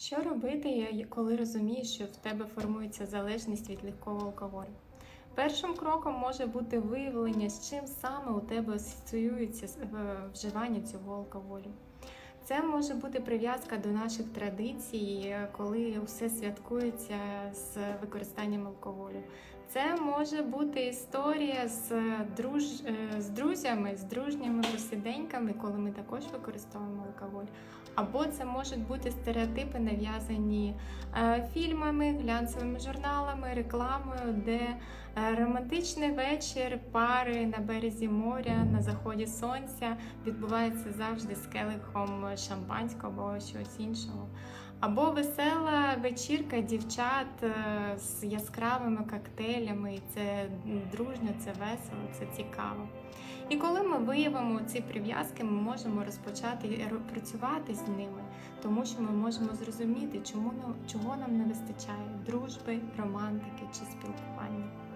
Що робити, коли розумієш, що в тебе формується залежність від легкого алкоголю? Першим кроком може бути виявлення, з чим саме у тебе асоціюється е, вживання цього алкоголю. Це може бути прив'язка до наших традицій, коли все святкується з використанням алкоголю. Це може бути історія з, друж... е, з друзями, з дружніми посиденьками, коли ми також використовуємо алкоголь. Або це можуть бути стереотипи, нав'язані е, фільмами, глянцевими журналами, рекламою, де романтичний вечір пари на березі моря на заході сонця відбувається завжди з келихом шампанського або щось іншого. Або весела вечірка дівчат е, з яскравими коктейлями. І Це дружньо, це весело, це цікаво. І коли ми виявимо ці прив'язки, ми можемо розпочати працювати з ними, тому що ми можемо зрозуміти, чому чого нам не вистачає дружби, романтики чи спілкування.